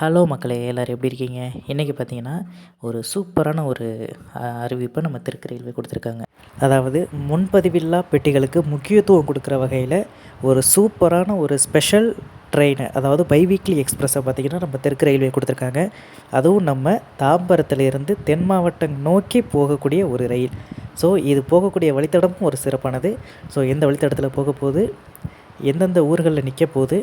Hello மக்களே எல்லோரும் எப்படி இருக்கீங்க? இன்றைக்கி பார்த்தீங்கன்னா ஒரு சூப்பரான ஒரு அறிவிப்பை நம்ம திருக்கு ரயில்வே கொடுத்துருக்காங்க. அதாவது முன்பதிவில்லா பெட்டிகளுக்கு முக்கியத்துவம் கொடுக்குற வகையில் ஒரு சூப்பரான ஒரு ஸ்பெஷல் ட்ரெயின் அதாவது பை வீக்லி எக்ஸ்பிரஸை பார்த்திங்கன்னா நம்ம தெற்கு ரயில்வே கொடுத்துருக்காங்க. அதுவும் நம்ம தாம்பரத்துலேருந்து தென் மாவட்டம் நோக்கி போகக்கூடிய ஒரு ரயில். ஸோ இது போகக்கூடிய வழித்தடமும் ஒரு சிறப்பானது. ஸோ எந்த வழித்தடத்தில் போக போகுது? எந்தெந்த ஊர்களில் நிற்க போகுது?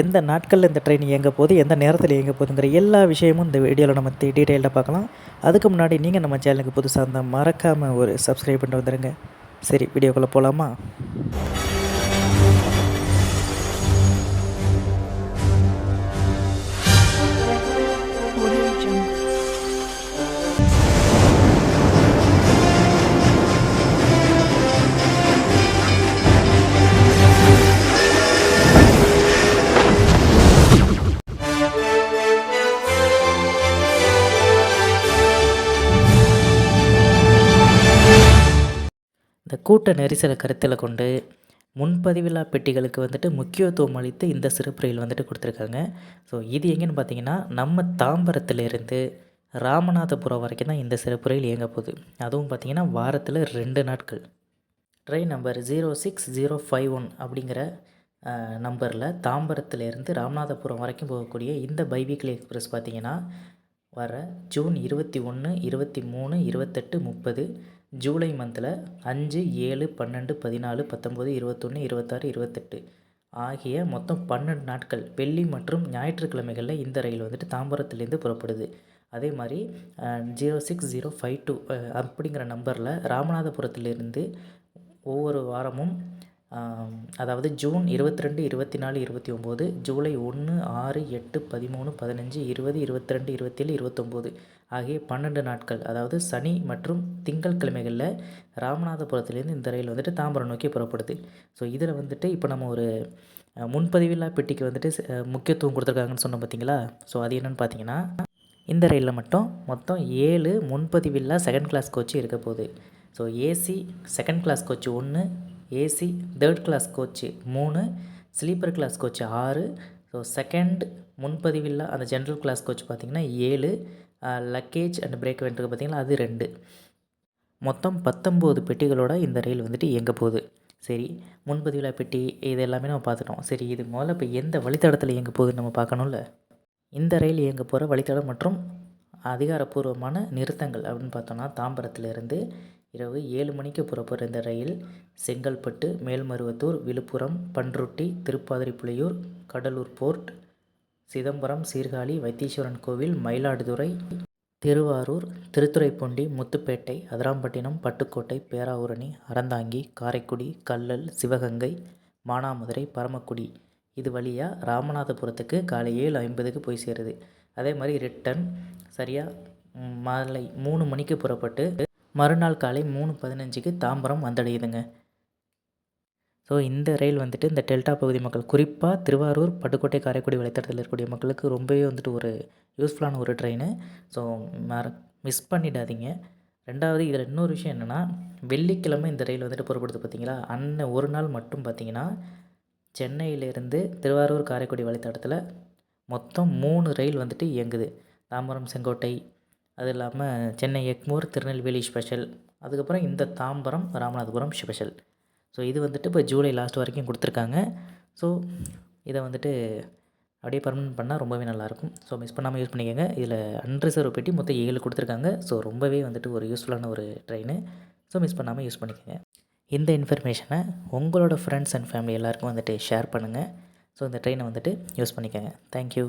எந்த நாட்களில் இந்த ட்ரெயின் இயங்க போகுது எந்த நேரத்தில் இயங்க போகுதுங்கிற எல்லா விஷயமும் இந்த வீடியோவில் நம்ம டீட்டெயில்டாக பார்க்கலாம். அதுக்கு முன்னாடி நீங்கள் நம்ம சேனலுக்கு புதுசாக இருந்தால் மறக்காமல் ஒரு சப்ஸ்கிரைப் பண்ணிட்டு வந்துடுங்க சரி வீடியோக்குள்ளே போகலாமா இந்த கூட்ட நெரிசலை கருத்தில் கொண்டு முன்பதிவில்லா பெட்டிகளுக்கு வந்துட்டு முக்கியத்துவம் அளித்து இந்த சிறப்பு ரயில் வந்துட்டு கொடுத்துருக்காங்க. ஸோ இது எங்கேன்னு பார்த்தீங்கன்னா நம்ம தாம்பரத்துலேருந்து ராமநாதபுரம் வரைக்கும் தான் இந்த சிறப்பு ரயில் இயங்க போகுது. அதுவும் பார்த்தீங்கன்னா வாரத்தில் ரெண்டு நாட்கள். Train number zero six zero five one அப்படிங்கிற நம்பரில் தாம்பரத்துலேருந்து ராமநாதபுரம் வரைக்கும் போகக்கூடிய இந்த பைவீக்லி எக்ஸ்பிரஸ் பார்த்தீங்கன்னா வர ஜூன் இருபத்தி ஒன்று இருபத்தி மூணு இருபத்தெட்டு முப்பது ஜூலை மந்தில் அஞ்சு ஏழு பன்னெண்டு பதினாலு பத்தொம்போது இருபத்தொன்று இருபத்தாறு இருபத்தெட்டு ஆகிய மொத்தம் பன்னெண்டு நாட்கள் வெள்ளி மற்றும் ஞாயிற்றுக்கிழமைகளில் இந்த ரயில் வந்துட்டு தாம்பரத்துலேருந்து புறப்படுது. அதே மாதிரி zero six zero five two அப்படிங்கிற நம்பரில் ராமநாதபுரத்திலிருந்து ஒவ்வொரு வாரமும் அதாவது ஜூன் இருபத்தி ரெண்டு இருபத்தி நாலு இருபத்தி ஒம்பது ஜூலை ஒன்று ஆறு எட்டு பதிமூணு பதினஞ்சு இருபது இருபத்தி ரெண்டு இருபத்தேழு இருபத்தொம்போது ஆகிய பன்னெண்டு நாட்கள் அதாவது சனி மற்றும் திங்கட்கிழமைகளில் ராமநாதபுரத்துலேருந்து இந்த ரயில் வந்துட்டு தாம்பரம் நோக்கி புறப்படுது. ஸோ இதில் வந்துட்டு இப்போ நம்ம ஒரு முன்பதிவில்லா பெட்டிக்கு வந்துட்டு முக்கியத்துவம் கொடுத்துருக்காங்கன்னு சொன்னோம் பார்த்தீங்களா ஸோ அது என்னென்னு பார்த்தீங்கன்னா இந்த ரயிலில் மட்டும் மொத்தம் ஏழு முன்பதிவில்லா செகண்ட் கிளாஸ் கோச்சு இருக்க போகுது. So AC second class coach ஒன்று ஏசி தேர்ட் கிளாஸ் கோச்சு மூணு ஸ்லீப்பர் கிளாஸ் கோச்சு ஆறு. ஸோ செகண்ட் முன்பதிவில்லா அந்த ஜென்ரல் கிளாஸ் கோச் பார்த்திங்கன்னா ஏழு. லக்கேஜ் அண்ட் பிரேக் வென்ட்ருக்கு பார்த்திங்கன்னா அது ரெண்டு. மொத்தம் பத்தொம்போது பெட்டிகளோட இந்த ரயில் வந்துட்டு இயங்க போகுது. சரி முன்பதிவில்லா பெட்டி இது எல்லாமே நம்ம பார்த்துட்டோம். சரி இது முதல்ல இப்போ எந்த வழித்தடத்தில் இயங்க போகுதுன்னு நம்ம பார்க்கணும்ல? இந்த ரயில் இயங்க போகிற வழித்தடம் மற்றும் அதிகாரப்பூர்வமான நிறுத்தங்கள் அப்படின்னு பார்த்தோன்னா தாம்பரத்துலேருந்து இரவு ஏழு மணிக்கு புறப்படுற இந்த ரயில் செங்கல்பட்டு மேல்மருவத்தூர் விழுப்புரம் பன்ருட்டி திருப்பாதிரிப்புலியூர் கடலூர் போர்ட் சிதம்பரம் சீர்காழி வைத்தீஸ்வரன் கோவில் மயிலாடுதுறை திருவாரூர் திருத்துறைப்பூண்டி முத்துப்பேட்டை அதிராம்பட்டினம் பட்டுக்கோட்டை பேராவூரணி அறந்தாங்கி காரைக்குடி கல்லல் சிவகங்கை மானாமதுரை பரமக்குடி. இது வழியாக ராமநாதபுரத்துக்கு காலை ஏழு ஐம்பதுக்கு போய் சேருது. அதே மாதிரி ரிட்டன் சரியாக மாலை மூணு மணிக்கு புறப்பட்டு மறுநாள் காலை மூணு பதினஞ்சுக்கு தாம்பரம் வந்தடையுதுங்க. ஸோ இந்த ரயில் வந்துட்டு இந்த டெல்டா பகுதி மக்கள் குறிப்பாக திருவாரூர் பட்டுக்கோட்டை காரைக்குடி வழித்தடத்தில் இருக்கக்கூடிய மக்களுக்கு ரொம்பவே வந்துட்டு ஒரு யூஸ்ஃபுல்லான ஒரு ட்ரெயின் ஸோ மற மிஸ் பண்ணிடாதீங்க. ரெண்டாவது இதில் இன்னொரு விஷயம் என்னென்னா வெள்ளிக்கிழமை இந்த ரயில் வந்துட்டு புறப்படுது பார்த்தீங்களா அன்ன ஒரு நாள் மட்டும் பார்த்தீங்கன்னா சென்னையிலேருந்து திருவாரூர் காரைக்குடி வழித்தடத்தில் மொத்தம் மூணு ரயில் வந்துட்டு இயங்குது. தாம்பரம் செங்கோட்டை அது இல்லாமல் சென்னை எக்மூர் திருநெல்வேலி ஸ்பெஷல் அதுக்கப்புறம் இந்த தாம்பரம் ராமநாதபுரம் ஸ்பெஷல் ஸோ இது வந்துட்டு இப்போ ஜூலை லாஸ்ட் வரைக்கும் கொடுத்துருக்காங்க. ஸோ இதை வந்துட்டு அப்படியே பர்மனெண்ட் பண்ணால் ரொம்பவே நல்லாயிருக்கும் ஸோ மிஸ் பண்ணாமல் யூஸ் பண்ணிக்கோங்க. இதில் அன்ரிசர்வ் பெட்டி மொத்தம் ஏழு கொடுத்துருக்காங்க. ஸோ ரொம்பவே வந்துட்டு ஒரு யூஸ்ஃபுல்லான ஒரு ட்ரெயின் ஸோ மிஸ் பண்ணாமல் யூஸ் பண்ணிக்கோங்க. இந்த இன்ஃபர்மேஷனை உங்களோட ஃப்ரெண்ட்ஸ் அண்ட் ஃபேமிலி எல்லாருக்கும் வந்துட்டு ஷேர் பண்ணுங்கள் ஸோ இந்த ட்ரெயினை வந்துட்டு யூஸ் பண்ணிக்கோங்க. தேங்க்யூ